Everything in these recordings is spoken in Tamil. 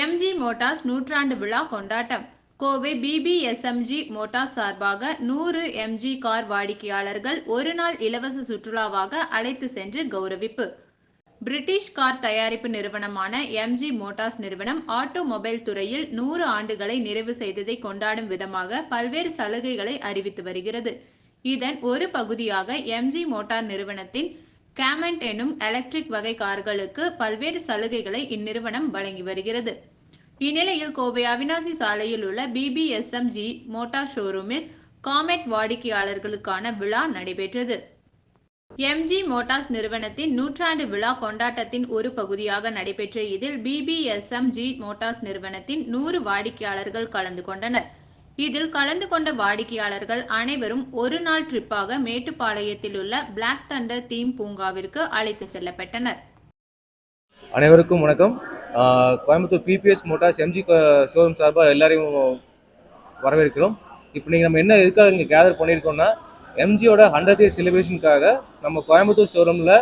எம்ஜி மோட்டார்ஸ் நூற்றாண்டு விழா கொண்டாட்டம். கோவை பிபிஎஸ்எம்ஜி மோட்டார்ஸ் சார்பாக நூறு எம்ஜி கார் வாடிக்கையாளர்கள் ஒரு நாள் இலவச சுற்றுலாவாக அழைத்து சென்று கௌரவிப்பு. பிரிட்டிஷ் கார் தயாரிப்பு நிறுவனமான எம்ஜி மோட்டார்ஸ் நிறுவனம் ஆட்டோமொபைல் துறையில் நூறு ஆண்டுகளை நிறைவு செய்ததை கொண்டாடும் விதமாக பல்வேறு சலுகைகளை அறிவித்து வருகிறது. இதன் ஒரு பகுதியாக எம்ஜி மோட்டார் நிறுவனத்தின் கேமெண்ட் எனும் எலக்ட்ரிக் வகை கார்களுக்கு பல்வேறு சலுகைகளை இந்நிறுவனம் வழங்கி வருகிறது. இந்நிலையில் கோவை அவினாசி சாலையில் உள்ள பிபிஎஸ்எம்ஜி மோட்டார் ஷோரூமில் காமெட் வாடிக்கையாளர்களுக்கான விழா நடைபெற்றது. எம்ஜி மோட்டார்ஸ் நிறுவனத்தின் நூற்றாண்டு விழா கொண்டாட்டத்தின் ஒரு பகுதியாக நடைபெற்ற இதில் பிபிஎஸ்எம்ஜி மோட்டார்ஸ் நிறுவனத்தின் நூறு வாடிக்கையாளர்கள் கலந்து கொண்டனர். இதில் கலந்து கொண்ட வாடிக்கையாளர்கள் அனைவரும் ஒரு நாள் ட்ரிப்பாக மேட்டுப்பாளையத்தில் உள்ள பிளாக் தண்டர் தீம் பூங்காவிற்கு அழைத்து செல்லப்பட்டனர். அனைவருக்கும் வணக்கம். Coimbatore BPS Motors MG showroom சார்பாக எல்லாரையும் வரவேற்கிறோம். இப்போ நீங்கள் நம்ம என்ன எதுக்காக இங்கே கேதர் பண்ணியிருக்கோம்னா எம்ஜியோட ஹண்ட்ரட் இயர் செலிப்ரேஷனுக்காக நம்ம கோயம்புத்தூர் ஷோரூமில்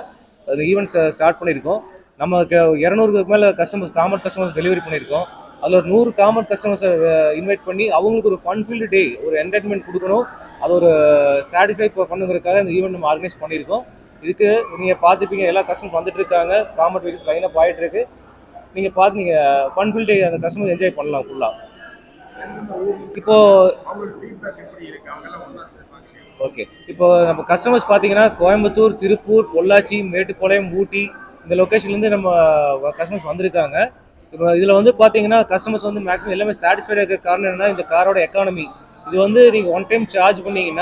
அது ஈவெண்ட்ஸ் ஸ்டார்ட் பண்ணியிருக்கோம். நம்ம இரநூறுக்கு மேலே கஸ்டமர்ஸ் காமன் கஸ்டமர்ஸ் டெலிவரி பண்ணியிருக்கோம். அதில் ஒரு நூறு காமன் கஸ்டமர்ஸை இன்வைட் பண்ணி அவங்களுக்கு ஒரு ஃபன்ஃபில்டு டே ஒரு என்டர்டைன்மெண்ட் கொடுக்கணும். அது ஒரு சாட்டிஸ்ஃபை பண்ணுங்கிறதுக்காக இந்த ஈவெண்ட் நம்ம ஆர்கனைஸ் பண்ணியிருக்கோம். இதுக்கு நீங்கள் பார்த்துப்பீங்க எல்லா கஸ்டமர்ஸ் வந்துட்டு இருக்காங்க. காமன் வெஹிக்கிள்ஸ் லைனாக ஆகிட்டு இருக்கு நீங்கள் பார்த்து நீங்கள் ஃபன் டே அந்த கஸ்டமர் என்ஜாய் பண்ணலாம் ஃபுல்லாக இப்போ ஓகே இப்போ நம்ம கஸ்டமர்ஸ் பார்த்தீங்கன்னா கோயம்புத்தூர் திருப்பூர் பொள்ளாச்சி மேட்டுப்பாளையம் ஊட்டி இந்த லொக்கேஷன்லேருந்து நம்ம கஸ்டமர்ஸ் வந்திருக்காங்க. இப்போ இதில் வந்து பார்த்தீங்கன்னா கஸ்டமர்ஸ் வந்து மேக்ஸிமம் எல்லாமே சாட்டிஸ்ஃபைடாக இருக்க காரணம் என்னன்னா இந்த காரோட எக்கானமி இது வந்து நீங்கள் ஒன் டைம் சார்ஜ் பண்ணீங்கன்னா